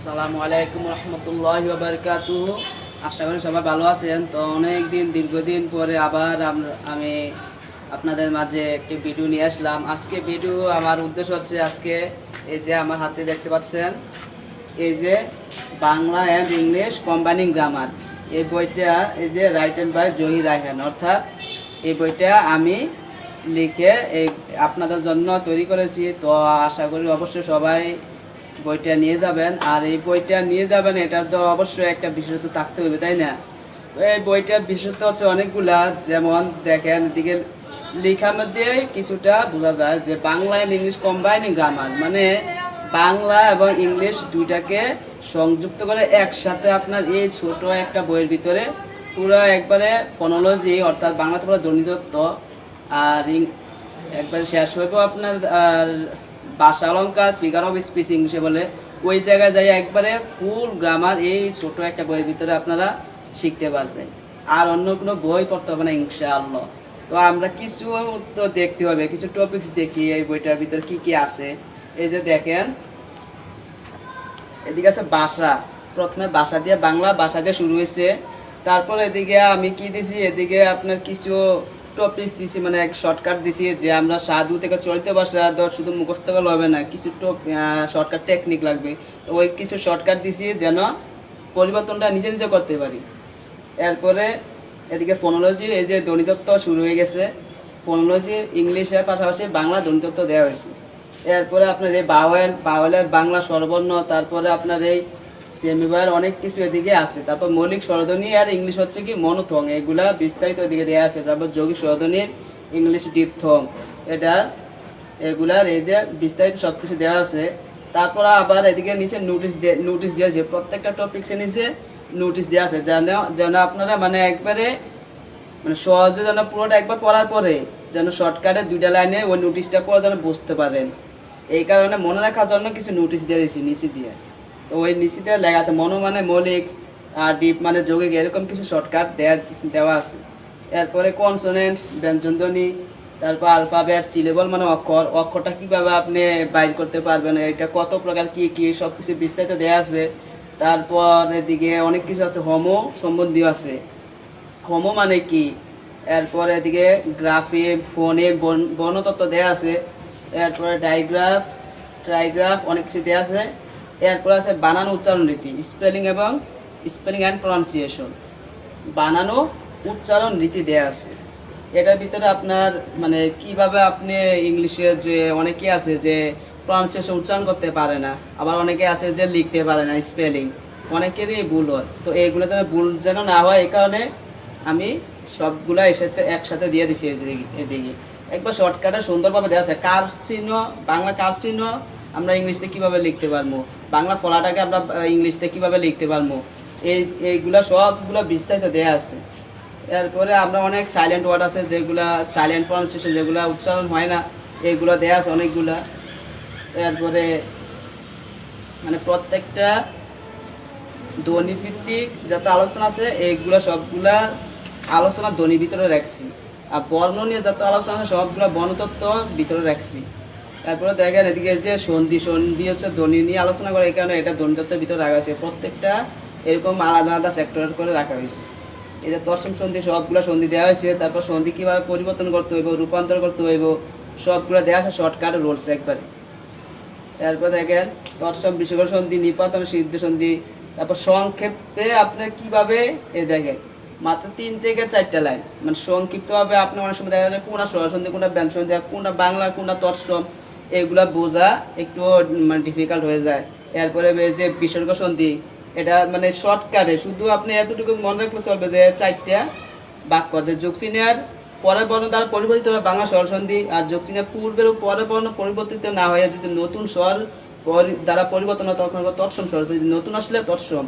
আসসালামু আলাইকুম রহমতুল্লাহ বারকাতু আশা করি সবাই ভালো আছেন। তো অনেক দিন দীর্ঘদিন পরে আবার আম- আমি আপনাদের মাঝে একটি ভিডিও নিয়ে আসলাম। আজকে ভিডিও আমার উদ্দেশ্য হচ্ছে আজকে এই যে আমার হাতে দেখতে পাচ্ছেন, এই যে Bangla and English combining grammar. এই বইটা, এই যে রাইটেন বাই জহি রায়হান। অর্থাৎ এই বইটা আমি লিখে এই আপনাদের জন্য তৈরি করেছি। তো আশা করি অবশ্যই সবাই বইটা নিয়ে যাবেন, আর এই বইটা নিয়ে যাবেন, এটার তো অবশ্যই একটা বিশেষত্ব থাকতে হবে, তাই না? এই বইটার বিশেষত্ব হচ্ছে অনেকগুলা, যেমন দেখেন, এদিকে লেখার মধ্যে কিছুটা বোঝা যায় যে Bangla and English combining grammar মানে বাংলা এবং ইংলিশ দুইটাকে সংযুক্ত করে একসাথে আপনার এই ছোট একটা বইয়ের ভিতরে পুরো একবারে ফোনোলজি অর্থাৎ বাংলাতে পুরো দণ্ডিতত্ব আর একবার শেষ হইব আপনার, আর ভাষা অলঙ্কার ফিগার অফ স্পিচ ইংলিশে বলে। ওই জায়গায় যাই একবারে ফুল গ্রামার এই ছোট একটা বইয়ের ভিতরে আপনারা শিখতে পারবেন। আর অন্য কোনো বই পড়তে হবে না, ইনশাআল্লাহ। তো আমরা কিছু তো দেখতে হবে, কিছু টপিকস দেখি, এই বইটার ভিতরে কি কি আছে। এই যে দেখেন, এদিকে আছে বাসা। প্রথমে বাসা দিয়ে, বাংলা ভাষা দিয়ে শুরু হয়েছে। তারপর এদিকে আমি কি দিছি, এদিকে আপনার কিছু টপিকস দিছি মানে এক শর্টকাট দিছি যে আমরা সাধু থেকে চলিত ভাষা ধর শুধু মুখস্থ করলে হবে না, কিছু শর্টকাট টেকনিক লাগবে। তো ওই কিছু শর্টকাট দিছি যেন পরিবর্তনটা নিজে নিজে করতে পারি। এরপরে এদিকে ফোনোলজি এই যে দনিতত্ব শুরু হয়ে গেছে। ফোনোলজি ইংলিশের পাশাপাশি বাংলা দনিতত্ব দেওয়া হয়েছে। এরপরে আপনার এই বাওয়েল বাওয়েলের বাংলা স্বরবর্ণ, তারপরে আপনার এই সেমিবার অনেক কিছু এদিকে আছে। তারপর মৌলিক স্বরধ্বনি আর ইংলিশ হচ্ছে কি মনোথং। এগুলা বিস্তারিত এদিকে দেওয়া আছে। তারপর যৌগিক স্বরধ্বনির ইংলিশ ডিপথং। এটা, এগুলার এই যে বিস্তারিত সব কিছু দেওয়া আছে। তারপর আবার এদিকে নিচে নোটিশ নোটিশ দিয়েছে প্রত্যেকটা টপিক্সের নিচে নোটিশ দেওয়া আছে। যেন যেন আপনারা মানে একবারে মানে সহজে যেন পুরোটা একবার পড়ার পরে যেন শর্টকাটে দুইটা লাইনে ওই নোটিশটা পড়ে যেন বুঝতে পারেন। এই কারণে মনে রাখার জন্য কিছু নোটিশ দিয়ে দিয়েছি নিচে দিয়ে। তো ওই নিচেতে লেখা আছে মনো মানে মৌলিক আর ডিপ মানে যৌগিক, এরকম কিছু শর্টকাট দেয়া, দেওয়া আছে। এরপরে কনসোনেন্ট ব্যঞ্জনধ্বনি, তারপর আলফাবেট সিলেবল মানে অক্ষর। অক্ষরটা কীভাবে আপনি বাইর করতে পারবেন, এটা কত প্রকার, কি কি সব কিছু বিস্তারিত দেওয়া আছে। তারপর এদিকে অনেক কিছু আছে হোমো সম্বন্ধীয় আছে। হোমো মানে কি? এরপরে এদিকে গ্রাফে ফোনে বর্ণতত্ত্ব দেওয়া আছে। এরপরে ডাইগ্রাফ ট্রাইগ্রাফ অনেক কিছু দেওয়া আছে। এরপরে আছে বানানো উচ্চারণ রীতি স্পেলিং এবং স্পেলিং অ্যান্ড প্রনাউন্সিয়েশন বানানো উচ্চারণ রীতি দেয়া আছে। এটার ভিতরে আপনার মানে কীভাবে আপনি ইংলিশে যে অনেকে আছে যে প্রনাউন্সিয়েশন উচ্চারণ করতে পারে না, আবার অনেকে আছে যে লিখতে পারে না স্পেলিং অনেকেরই ভুল হয়। তো এইগুলো যেন ভুল যেন না হয়, এই কারণে আমি সবগুলা একসাথে একসাথে দিয়ে দিছি এদিকে। একবার শর্টকাটে সুন্দরভাবে দেওয়া আছে। কার চিহ্ন? বাংলা কার চিহ্ন? আমরা ইংলিশতে কীভাবে লিখতে পারব? বাংলা ফলাটাকে আমরা ইংলিশতে কীভাবে লিখতে পারব? এই, এইগুলা সবগুলো বিস্তারিত দেওয়া আছে। এরপরে আমরা অনেক সাইলেন্ট ওয়ার্ড আছে, যেগুলা সাইলেন্ট প্রনাউন্সিয়েশন যেগুলা উচ্চারণ হয় না এইগুলো দেওয়া আছে অনেকগুলা। এরপরে মানে প্রত্যেকটা ধ্বনিভিত্তিক যত আলোচনা আছে, এইগুলো সবগুলা আলোচনা ধ্বনি ভিতরে রাখছি। আর বর্ণ নিয়ে যত আলোচনা, সবগুলো বর্ণতত্ত্ব ভিতরে রাখছি। তারপরে দেখেন এদিকে যে সন্ধি সন্ধি হচ্ছে ধ্বনি নিয়ে আলোচনা করে, এই কারণে এটা ধ্বনিতত্ত্বের ভিতরে রাখা হয়েছে। প্রত্যেকটা এরকম আলাদা আলাদা সেক্টর করে রাখা হয়েছে। এই যে তর্সম সন্ধি, সবগুলো সন্ধি দেওয়া হয়েছে। তারপর সন্ধি কীভাবে পরিবর্তন করতে হইব, রূপান্তর করতে হইব, সবগুলো দেওয়া আছে শর্টকাট রোলস একবারে। তারপর দেখেন তৎসব বিশ্বকর সন্ধি নিপাতন সিদ্ধ সন্ধি, তারপর সংক্ষেপে আপনি কীভাবে এ দেখেন মাত্র তিন থেকে চারটা লাইন। মানে সংক্ষিপ্তভাবে আপনি অনেক সময় দেখা যায় কোনটা সরসন্ধি কোনটা ব্যঞ্জন সন্ধি কোনটা বাংলা, কোনটা তৎসম, এগুলা বোঝা একটু মানে ডিফিকাল্ট হয়ে যায়। এরপরে যে বিসর্গ সন্ধি এটা মানে শর্টকাটে শুধু আপনি এতটুকু মনে রাখলে চলবে যে চারটা বাক্য যে যোগ চিহ্নের পরের বর্ণ দ্বারা পরিবর্তিত হবে বাংলা স্বর সন্ধি আর যোগ চিহ্নের পূর্বের ও পরের বর্ণ পরিবর্তিত না হয়ে যদি নতুন স্বর দ্বারা পরিবর্তন হয়, তখন তৎসম স্বর যদি নতুন আসলে তৎসম।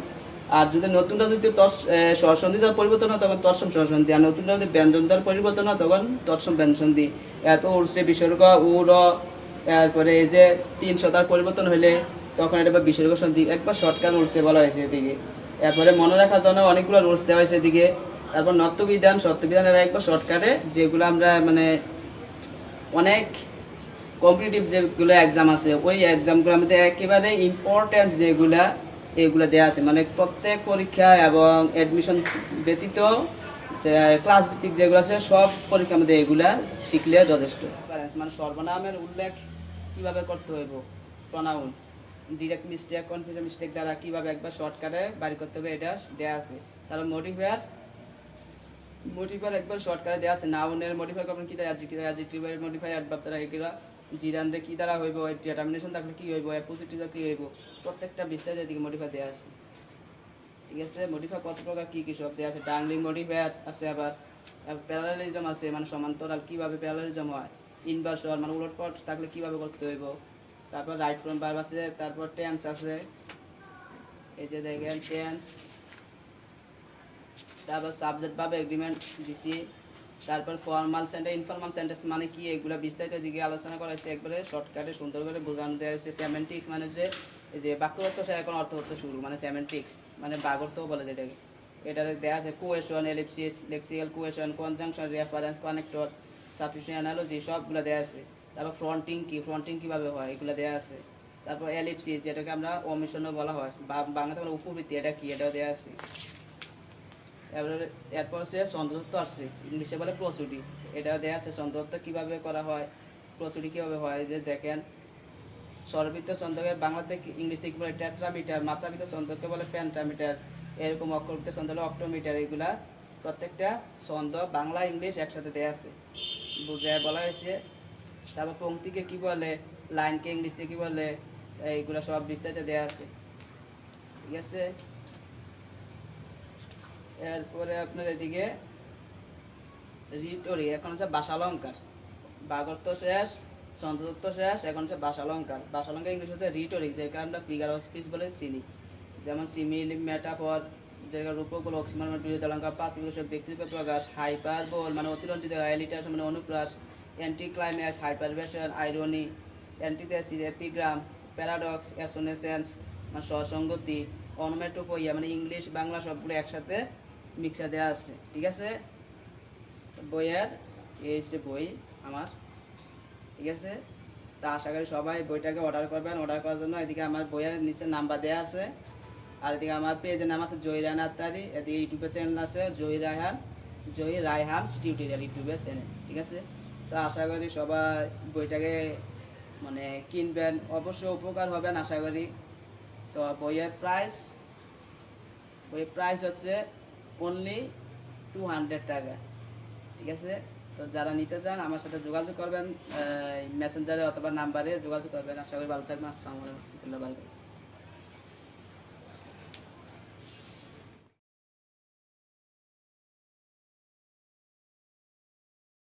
আর যদি নতুনটা যদি তৎস- এ, সন্ধি দ্বারা পরিবর্তন হয় তখন তৎসম স্বর সন্ধি আর নতুনটা যদি ব্যঞ্জন দ্বারা পরিবর্তন হয় তখন তৎসম ব্যঞ্জন সন্ধি এরপর উঠছে বিসর্গ উ র এরপরে এই যে তিন শতার পরিবর্তন হলে তখন এটা বিসর্গ সন্ধি। একবার শর্টকাট উঠছে বলা হয়েছে এদিকে। এরপরে মনে রাখার জন্য অনেকগুলো রুলস দেওয়া হয়েছে এদিকে। তারপর নত্যবিধান সত্যবিধানের একবার শর্টকাটে যেগুলো আমরা মানে অনেক কম্পিটিটিভ যেগুলো এক্সাম আছে ওই এক্সামগুলোর মধ্যে একেবারে ইম্পর্ট্যান্ট যেগুলা এগুলো দেওয়া আছে। মানে প্রত্যেক পরীক্ষা এবং অ্যাডমিশন ব্যতীত যে ক্লাস ভিত্তিক যেগুলো আছে, সব পরীক্ষার মধ্যে এগুলা শিখলে যথেষ্ট। মানে সর্বনামের উল্লেখ কীভাবে করতে হইব? Pronoun direct mistake confusion mistake দ্বারা কীভাবে একবার শর্টকাটে বাড়ি করতে হবে এটা দেওয়া আছে। তারপর মডিফায়ার মডিফায়ার একবার শর্টকাটে দেওয়া আছে। নাউনের মডিফাই করবেন কি দ্বারা অ্যাডজেক্টিভের মডিফাই অ্যাডভার্ব দ্বারা এগুলা জিরানরে কি দ্বারা হইব ডিটারমিনেশন থাকলে কি হইব অ্যাপোজিটিভ কি হইব, প্রত্যেকটা বিস্তারিত এদিকে মডিফাই দেওয়া আছে। ঠিক আছে? মডিফাই কত প্রকার, কি কি সব দেওয়া আছে? ডাংলিং মডিফায়ার আছে আবার। প্যারালালিজম আছে মানে সমান্তরাল কীভাবে প্যারালালিজম হয়? ইনভার্সন মানে উলটপট থাকলে কীভাবে করতে হইব? তারপর রাইট ফ্রম ভার্ব আছে, তারপর টেন্স আছে। এই যে দেখেন টেন্স তারপর সাবজেক্ট ভাবে এগ্রিমেন্ট দিছি। তারপর ফর্মাল সেন্টার ইনফর্মাল সেন্টেন্স মানে কি? এগুলো বিস্তারিত দিকে আলোচনা করা হয়েছে একবারে শর্টকাটে সুন্দর করে বোঝানো দেওয়া হয়েছে। সেমেন্টিক্স মানে এই যে বাক্যগত সে এখন অর্থ শুরু মানে সেমেন্টিক্স মানে বাগর্ত বলে যেটাকে। এটা দেওয়া আছে cohesion ellipsis lexical cohesion conjunction reference connector sufficient analogy সবগুলো দেওয়া আছে। তারপর ফ্রন্টিং কি? ফ্রন্টিং কীভাবে হয়? এগুলো দেওয়া আছে। তারপর এলিপসিস যেটাকে আমরা অমিশনও বলা হয়। বাংলাতে বলে উপবৃত্তি, এটা কি? এটাও দেওয়া আছে। এবারে এরপর সে ছন্দতত্ত্ব আসছে। ইংলিশে বলে প্রসুডি এটা দেওয়া আছে ছন্দতত্ত্ব কীভাবে করা হয় প্রসুডি কীভাবে হয় যে দেখেন। স্বরবৃত্ত ছন্দকে বাংলাতে ইংলিশ থেকে বলে টেট্রামিটার, মাত্রাবৃত্ত ছন্দকে বলে প্যান্টামিটার এরকম অক্ষরবৃত্ত চন্দ্র অক্টোমিটার, এগুলা প্রত্যেকটা ছন্দ বাংলা, ইংলিশ একসাথে দেওয়া আছে। বুঝায় বলা হয়েছে। তারপর পঙ্ক্তিকে কি বলে, লাইনকে ইংলিশ থেকে কি বলে, এইগুলা সব বিস্তারিত দেওয়া আছে। ঠিক আছে? এরপরে আপনার এদিকে রিটরি, এখন হচ্ছে বাসালঙ্কার বাগর্ত শেষ সন্তত্ব শেষ, এখন হচ্ছে বাসালঙ্কার বাসালঙ্কার ইংলিশ হচ্ছে রিটরি যেটা আমরা ফিগার অফ বলে চিনি। যেমন সিমিল মেটাফর যেটা রূপকগুলো অক্সিমার বিরোধী অলঙ্কার পাঁচ বিশেষ ব্যক্তিত্ব, প্রকাশ হাইপার বোল মানে অতিরঞ্জিত এলিটার মানে অনুপ্রাস anti climax হাইপারভেশন irony antithesis epigram paradox assonance মানে সসঙ্গতি অনমেটোপইয়া মানে ইংলিশ, বাংলা সবগুলো একসাথে মিক্সার দেওয়া আছে, ঠিক আছে? বইয়ের, এই হচ্ছে বই আমার, ঠিক আছে? তা আশা করি সবাই বইটাকে অর্ডার করবেন অর্ডার করার জন্য এদিকে আমার বইয়ের নিচে নাম্বার দেওয়া আছে। আর এদিকে আমার পেজের নাম আছে জয় রায়হান আত্মারি, এদিকে ইউটিউবের চ্যানেল আছে জয় রায়হান জয় রায়হান টিউটোরিয়াল ইউটিউবের চ্যানেল ঠিক আছে? তো আশা করি সবাই বইটাকে মানে কিনবেন, অবশ্যই উপকার হবেন আশা করি। তো বইয়ের প্রাইস বইয়ের প্রাইস হচ্ছে অনলি টু হান্ড্রেড টাকা, ঠিক আছে? তো যারা নিতে চান, আমার সাথে যোগাযোগ করবেন মেসেঞ্জারে অথবা নাম্বারে যোগাযোগ করবেন। আশা করি ভালো থাকবেন। আসসালামু আলাইকুম। রহমতুল্লাহ বারকাতুহু